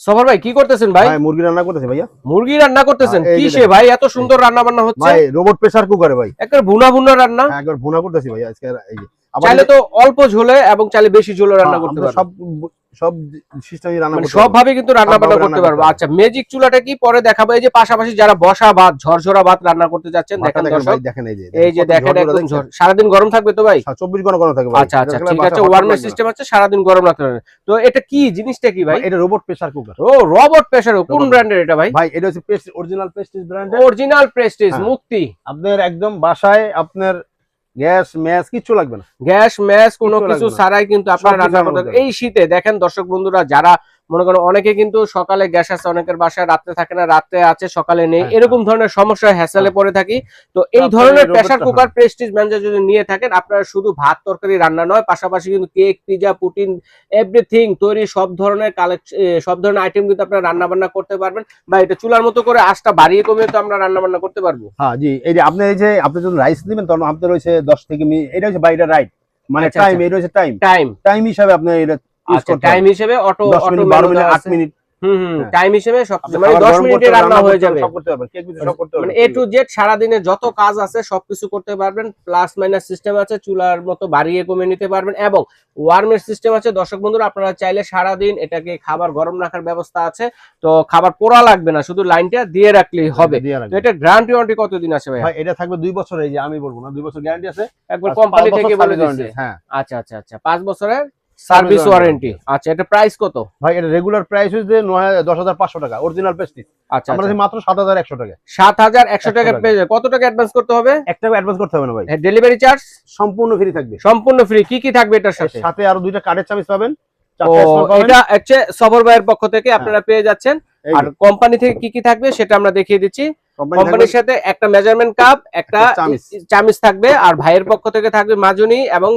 সফর ভাই কি করতেছেন ভাই? মুরগি রান্না করতেছেন ভাইয়া। মুরগি রান্না করতেছেন? কি সে ভাই এত সুন্দর রান্না বান্না হচ্ছে? ভাই রোবট প্রেসার কুকারে ভাই। একবার ভুনা ভুনা রান্না? হ্যাঁ, একবার ভুনা করতেছি ভাই আজকে এই চাইলে তো অল্প ঝোলে এবং চাইলে বেশি ঝোলে রান্না হ্যাঁ, করতে আমরা সব সব সিস্টেমই রান্না মানে সব। ভাবে কিন্তু রান্না বান্না করতে পারব। আচ্ছা ম্যাজিক চুলাটা কি? পরে দেখাবো। এই যে পাশাপাশি যারা বসা ভাত ঝরঝরা ভাত রান্না করতে যাচ্ছেন দেখেন দর্শক দেখেন এই যে এই যে দেখেন একদম? ঝর- সারাদিন গরম থাকবে তো ভাই? হ্যাঁ, 24 ঘণ্টা গরম থাকে ভাই। আচ্ছা আচ্ছা ঠিক আছে ওয়ার্মের। সিস্টেম আছে সারাদিন গরম রাখতে পারবে তো এটা কি জিনিসটা কি ভাই? এটা রোবট প্রেসার কুকার ও রবট প্রেসার কোন ব্র্যান্ডের এটা ভাই? ভাই এটা হচ্ছে পেস্ট অরিজিনাল পেস্টিজ ব্র্যান্ডের অরিজিনাল প্রেস্টিজ। মুক্তি। আপনার একদম বাসায় আপনার গ্যাস ম্যাস কিছু লাগবে না। গ্যাস ম্যাস কোনো কিছু ছাড়াই কিন্তু আপনারা রান্না করতে এই শীতে দেখেন দর্শক বন্ধুরা যারা মনে করেন অনেকে কিন্তু সকালে গ্যাস আছে অনেকের বাসায় রাত্রে থাকে না রাত্রে আছে সকালে নেই হ্যাঁ, এরকম ধরনের সমস্যা হ্যাসেলে হ্যাঁ। পড়ে থাকি। তো এই ধরনের প্রেসার কুকার প্রেস্টিজ ম্যানেজার যদি নিয়ে থাকেন আপনারা শুধু ভাত তরকারি রান্না নয় পাশাপাশি কিন্তু কেক পিজা পুটিন এভরিথিং তৈরি সব ধরনের কালেকশন সব ধরনের আইটেম কিন্তু আপনারা রান্না বান্না করতে পারবেন। বা এটা চুলার মতো করে আঁচটা বাড়িয়ে কমিয়ে তো আমরা রান্না বান্না করতে পারব। হ্যাঁ জি এই যে আপনি এই যে আপনি যখন রাইস দিবেন তখন আপনার রয়েছে 10 থেকে এটা হচ্ছে বাইরে রাইট মানে আচ্ছা, টাইম আচ্ছা। এটা হচ্ছে টাইম টাইম টাইম হিসাবে আপনি এটা আচ্ছা টাইম হিসেবে অটো অটো 12 মিনিট 8 মিনিট। হুম হুম হ্যাঁ। টাইম হিসেবে সব মানে খাবার 10 গরম মিনিটে রান্না হয়ে যাবে। সব করতে পারবেন কেক বিস্কুট সব করতে মানে এ টু জেড সারাদিনে যত কাজ আছে সবকিছু করতে পারবেন প্লাস মাইনাস সিস্টেম আছে চুলার মতো বাড়িয়ে কমে নিতে পারবেন এবং ওয়ার্মের সিস্টেম আছে। দর্শক বন্ধুরা আপনারা চাইলে সারাদিন এটাকে খাবার গরম রাখার ব্যবস্থা আছে। তো খাবার পোড়া লাগবে না শুধু লাইনটা দিয়ে রাখলেই হবে। তো এটা গ্যারান্টি ওয়ারেন্টি কতদিন আছে ভাই এটা থাকবে 2 বছর এই যে আমি বলব না 2 বছর গ্যারান্টি আছে। একবার কোম্পানি থেকে বলে দিচ্ছে হ্যাঁ। আচ্ছা আচ্ছা আচ্ছা পাঁচ বছরের সার্ভিস ওয়ারেন্টি আচ্ছা এটা প্রাইস কত? ভাই এটা রেগুলার প্রাইস হচ্ছে 10500 টাকা অরিজিনাল পেস্টিজ আচ্ছা আমরা দিই মাত্র 7100 টাকা। সাত হাজার একশো টাকা টাকা। পেয়ে। কত টাকা অ্যাডভান্স করতে হবে? এক টাকা অ্যাডভান্স করতে হবে না ভাই। ডেলিভারি চার্জ সম্পূর্ণ ফ্রি থাকবে। সম্পূর্ণ ফ্রি কি কি থাকবে এটার সাথে? সাথে আরও দুইটা কার্ডের চাবিজ পাবেন। এটা হচ্ছে সফর ভাইয়ের পক্ষ থেকে আপনারা পেয়ে যাচ্ছেন। আর কোম্পানি থেকে কি কি থাকবে সেটা আমরা দেখিয়ে দিচ্ছি। কোম্পানির সাথে একটা মেজারমেন্ট কাপ একটা চামিচ। থাকবে আর ভাইয়ের পক্ষ থেকে থাকবে মাজুনি এবং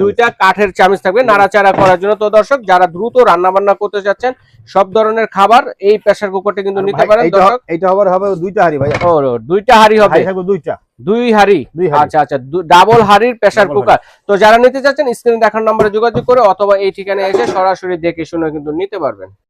দুইটা কাঠের চামিচ। থাকবে নাড়াচাড়া করার জন্য। তো দর্শক যারা দ্রুত রান্না বান্না করতে চাচ্ছেন সব ধরনের খাবার এই প্রেসার কুকারটা কিন্তু নিতে পারেন দর্শক। এইটা হবে হবে দুইটা হাড়ি ভাই। ও দুইটা হাড়ি হবে। দুইটা। দুই হাড়ি? দুই হাড়ি। আচ্ছা আচ্ছা ডাবল হাড়ির প্রেসার কুকার তো যারা নিতে চাচ্ছেন স্ক্রিনে দেখার নম্বরে যোগাযোগ করে অথবা এই ঠিকানায় এসে সরাসরি দেখে শুনে কিন্তু নিতে পারবেন।